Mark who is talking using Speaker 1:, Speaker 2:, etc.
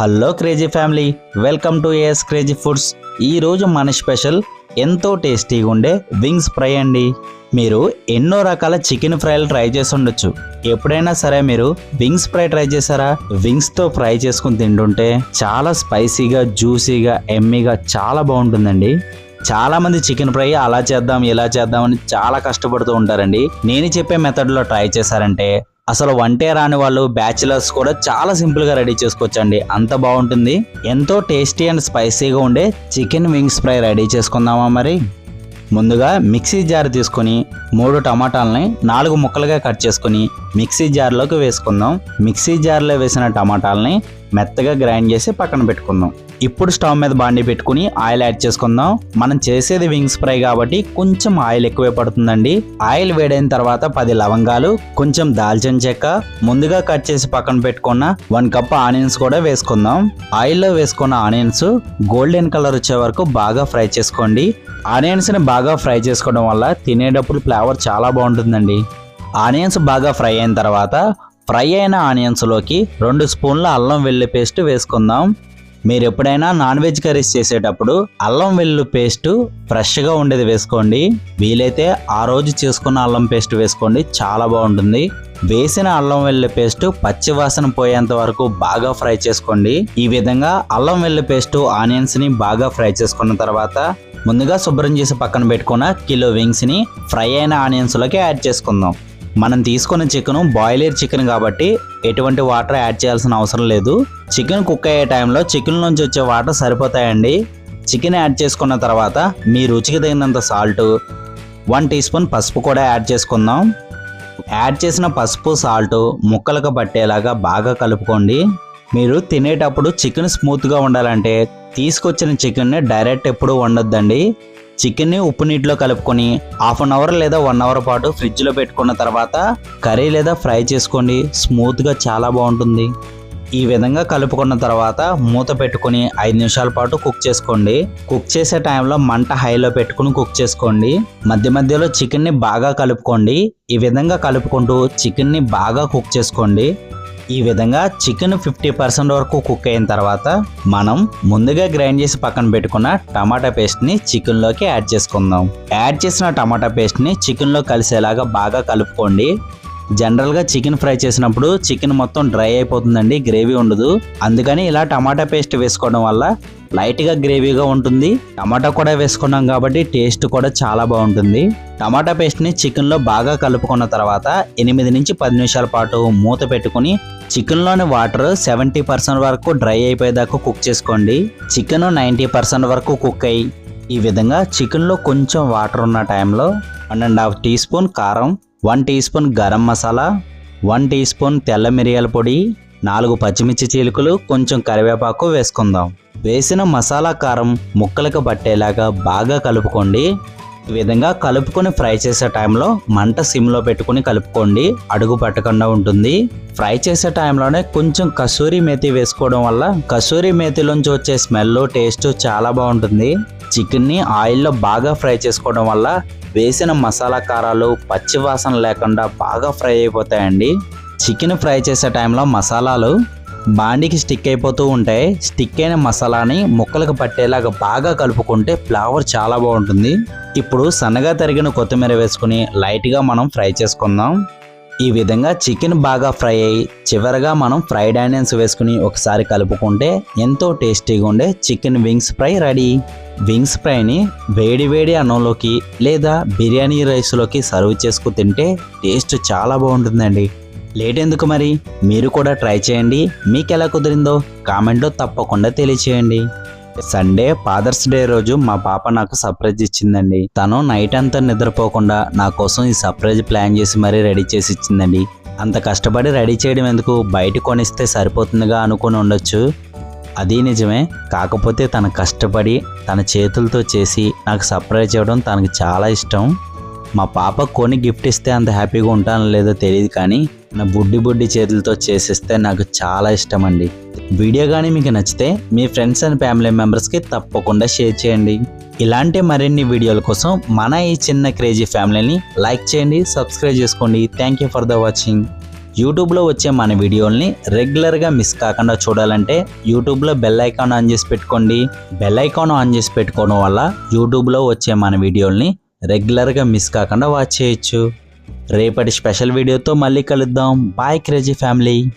Speaker 1: Hello crazy family welcome to AS crazy foods. ఈరోజు మన special ఎంతో టేస్టీగా ఉండే వింగ్స్ ఫ్రై అండి. మీరు ఎన్నో రకాల చికెన్ ఫ్రైలు ట్రై చేసి ఉండొచ్చు. ఎప్పుడైనా సరే మీరు వింగ్స్ ఫ్రై ట్రై చేశారా? వింగ్స్తో ఫ్రై చేసుకుని తింటుంటే చాలా స్పైసీగా జ్యూసీగా ఎమ్మీగా చాలా బాగుంటుందండి. చాలా మంది చికెన్ ఫ్రై అలా చేద్దాం ఇలా చేద్దాం అని చాలా కష్టపడుతూ ఉంటారండి. నేను చెప్పే మెథడ్లో ట్రై చేశారంటే అసలు వంటే రాని వాళ్ళు బ్యాచిలర్స్ కూడా చాలా సింపుల్గా రెడీ చేసుకోవచ్చండి. అంత బాగుంటుంది. ఎంతో టేస్టీ అండ్ స్పైసీగా ఉండే చికెన్ వింగ్స్ ఫ్రై రెడీ చేసుకుందామా మరి? ముందుగా మిక్సీ జార్ తీసుకొని మూడు టమాటాలని నాలుగు ముక్కలుగా కట్ చేసుకొని మిక్సీ జార్లోకి వేసుకుందాం. మిక్సీ జార్లో వేసిన టమాటాలని మెత్తగా గ్రైండ్ చేసి పక్కన పెట్టుకుందాం. ఇప్పుడు స్టవ్ మీద బాండి పెట్టుకుని ఆయిల్ యాడ్ చేసుకుందాం. మనం చేసేది వింగ్స్ ఫ్రై కాబట్టి కొంచెం ఆయిల్ ఎక్కువే పడుతుందండి. ఆయిల్ వేడైన తర్వాత పది లవంగాలు కొంచెం దాల్చిన చెక్క ముందుగా కట్ చేసి పక్కన పెట్టుకున్న వన్ కప్ ఆనియన్స్ కూడా వేసుకుందాం. ఆయిల్లో వేసుకున్న ఆనియన్స్ గోల్డెన్ కలర్ వచ్చే వరకు బాగా ఫ్రై చేసుకోండి. ఆనియన్స్ని బాగా ఫ్రై చేసుకోవడం వల్ల తినేటప్పుడు ఫ్లేవర్ చాలా బాగుంటుందండి. ఆనియన్స్ బాగా ఫ్రై అయిన తర్వాత ఫ్రై అయిన ఆనియన్స్లోకి రెండు స్పూన్ల అల్లం వెల్లి పేస్ట్ వేసుకుందాం. మీరు ఎప్పుడైనా నాన్ వెజ్ కర్రీస్ చేసేటప్పుడు అల్లం వెల్లుల్లి పేస్ట్ ఫ్రెష్గా ఉండేది వేసుకోండి. వీలైతే ఆ రోజు చేసుకున్న అల్లం పేస్ట్ వేసుకోండి. చాలా బాగుంటుంది. వేసిన అల్లం వెల్లుల్లి పేస్ట్ పచ్చి వాసన పోయేంత వరకు బాగా ఫ్రై చేసుకోండి. ఈ విధంగా అల్లం వెల్లుల్లి పేస్ట్ ఆనియన్స్ని బాగా ఫ్రై చేసుకున్న తర్వాత ముందుగా శుభ్రం చేసి పక్కన పెట్టుకున్న కిలో వింగ్స్ని ఫ్రై అయిన ఆనియన్స్లోకి యాడ్ చేసుకుందాం. మనం తీసుకున్న చికెన్ బాయిలర్ చికెన్ కాబట్టి ఎటువంటి వాటర్ యాడ్ చేయాల్సిన అవసరం లేదు. చికెన్ కుక్ అయ్యే టైంలో చికెన్ నుంచి వచ్చే వాటర్ సరిపోతాయండి. చికెన్ యాడ్ చేసుకున్న తర్వాత మీ రుచికి తగినంత సాల్ట్ వన్ టీ స్పూన్ పసుపు కూడా యాడ్ చేసుకుందాం. యాడ్ చేసిన పసుపు సాల్ట్ ముక్కలకు పట్టేలాగా బాగా కలుపుకోండి. మీరు తినేటప్పుడు చికెన్ స్మూత్గా ఉండాలంటే తీసుకొచ్చిన చికెన్ని డైరెక్ట్ ఎప్పుడు వండొద్దండి. చికెన్ని ఉప్పు నీటిలో కలుపుకొని హాఫ్ అన్ అవర్ లేదా వన్ అవర్ పాటు ఫ్రిడ్జ్లో పెట్టుకున్న తర్వాత కర్రీ లేదా ఫ్రై చేసుకోండి. స్మూత్గా చాలా బాగుంటుంది. ఈ విధంగా కలుపుకున్న తర్వాత మూత పెట్టుకుని ఐదు నిమిషాల పాటు కుక్ చేసుకోండి. కుక్ చేసే టైంలో మంట హైలో పెట్టుకుని కుక్ చేసుకోండి. మధ్య మధ్యలో చికెన్ని బాగా కలుపుకోండి. ఈ విధంగా కలుపుకుంటూ చికెన్ని బాగా కుక్ చేసుకోండి. ఈ విధంగా చికెన్ ఫిఫ్టీ పర్సెంట్ వరకు కుక్ అయిన తర్వాత మనం ముందుగా గ్రైండ్ చేసి పక్కన పెట్టుకున్న టమాటా పేస్ట్ని చికెన్లోకి యాడ్ చేసుకుందాం. యాడ్ చేసిన టమాటా పేస్ట్ని చికెన్లో కలిసేలాగా బాగా కలుపుకోండి. జనరల్గా చికెన్ ఫ్రై చేసినప్పుడు చికెన్ మొత్తం డ్రై అయిపోతుందండి గ్రేవీ ఉండదు. అందుకని ఇలా టమాటా పేస్ట్ వేసుకోవడం వల్ల లైట్గా గ్రేవీగా ఉంటుంది. టమాటా కూడా వేసుకున్నాం కాబట్టి టేస్ట్ కూడా చాలా బాగుంటుంది. టమాటా పేస్ట్ని చికెన్లో బాగా కలుపుకున్న తర్వాత ఎనిమిది నుంచి పది నిమిషాల పాటు మూత పెట్టుకుని చికెన్లోని వాటర్ సెవెంటీ పర్సెంట్ వరకు డ్రై అయిపోయేదాకా కుక్ చేసుకోండి. చికెన్ నైంటీ పర్సెంట్ వరకు కుక్ అయ్యి ఈ విధంగా చికెన్లో కొంచెం వాటర్ ఉన్న టైంలో one and half teaspoon కారం one teaspoon garam masala one teaspoon తెల్ల మిరియాల పొడి నాలుగు పచ్చిమిర్చి చీలుకలు కొంచెం కరివేపాకు వేసుకుందాం. వేసిన మసాలా కారం ముక్కలకు పట్టేలాగా బాగా కలుపుకోండి. ఈ విధంగా కలుపుకొని ఫ్రై చేసే టైంలో మంట సిమ్లో పెట్టుకుని కలుపుకోండి. అడుగు పట్టకుండా ఉంటుంది. ఫ్రై చేసే టైంలోనే కొంచెం కసూరి మేతి వేసుకోవడం వల్ల కసూరి మేతిలోంచి వచ్చే స్మెల్ టేస్ట్ చాలా బాగుంటుంది. చికెన్ని ఆయిల్లో బాగా ఫ్రై చేసుకోవడం వల్ల వేసిన మసాలా కారాలు పచ్చివాసన లేకుండా బాగా ఫ్రై అయిపోతాయండి. చికెన్ ఫ్రై చేసే టైంలో మసాలాలు బాండికి స్టిక్ అయిపోతూ ఉంటాయి. స్టిక్ అయిన మసాలాని ముక్కలకు పట్టేలాగా బాగా కలుపుకుంటే ఫ్లేవర్ చాలా బాగుంటుంది. ఇప్పుడు సన్నగా తరిగిన కొత్తిమీర వేసుకుని లైట్గా మనం ఫ్రై చేసుకుందాం. ఈ విధంగా చికెన్ బాగా ఫ్రై అయ్యి చివరగా మనం ఫ్రైడ్ ఆనియన్స్ వేసుకుని ఒకసారి కలుపుకుంటే ఎంతో టేస్టీగా ఉండే chicken wings fry ready. Wings ఫ్రైని వేడి వేడి అన్నంలోకి లేదా బిర్యానీ రైస్లోకి సర్వ్ చేసుకు తింటే టేస్ట్ చాలా బాగుంటుందండి. లేట్ ఎందుకు మరి? మీరు కూడా ట్రై చేయండి. మీకు ఎలా కుదిరిందో కామెంట్లో తప్పకుండా తెలియచేయండి. సండే ఫాదర్స్ డే రోజు మా పాప నాకు సర్ప్రైజ్ ఇచ్చిందండి. తను నైట్ అంతా నిద్రపోకుండా నా కోసం ఈ సర్ప్రైజ్ ప్లాన్ చేసి మరీ రెడీ చేసి ఇచ్చిందండి. అంత కష్టపడి రెడీ చేయడం ఎందుకు? బయట కొనిస్తే సరిపోతుందిగా అనుకుని ఉండొచ్చు. అది నిజమే. కాకపోతే తను కష్టపడి తన చేతులతో చేసి నాకు సర్ప్రైజ్ ఇవ్వడం తనకు చాలా ఇష్టం. మా పాప కొని గిఫ్ట్ ఇస్తే అంత హ్యాపీగా ఉంటానో లేదో తెలియదు కానీ నా బుడ్డి బుడ్డి చేతులతో చేసిస్తే నాకు చాలా ఇష్టం అండి వీడియో కానీ మీకు నచ్చితే మీ ఫ్రెండ్స్ అండ్ ఫ్యామిలీ మెంబర్స్కి తప్పకుండా షేర్ చేయండి. ఇలాంటి మరిన్ని వీడియోల కోసం మన ఈ చిన్న క్రేజీ ఫ్యామిలీని లైక్ చేయండి సబ్స్క్రైబ్ చేసుకోండి. Thank you for the watching యూట్యూబ్లో వచ్చే మన వీడియోల్ని రెగ్యులర్గా మిస్ కాకుండా చూడాలంటే యూట్యూబ్లో బెల్ ఐకాన్ ఆన్ చేసి పెట్టుకోండి. బెల్ ఐకాన్ ఆన్ చేసి పెట్టుకోవడం వల్ల యూట్యూబ్లో వచ్చే మన వీడియోల్ని రెగ్యులర్గా మిస్ కాకుండా వాచ్ చేయొచ్చు. రేపటి స్పెషల్ వీడియోతో మళ్ళీ కలుద్దాం. Bye crazy family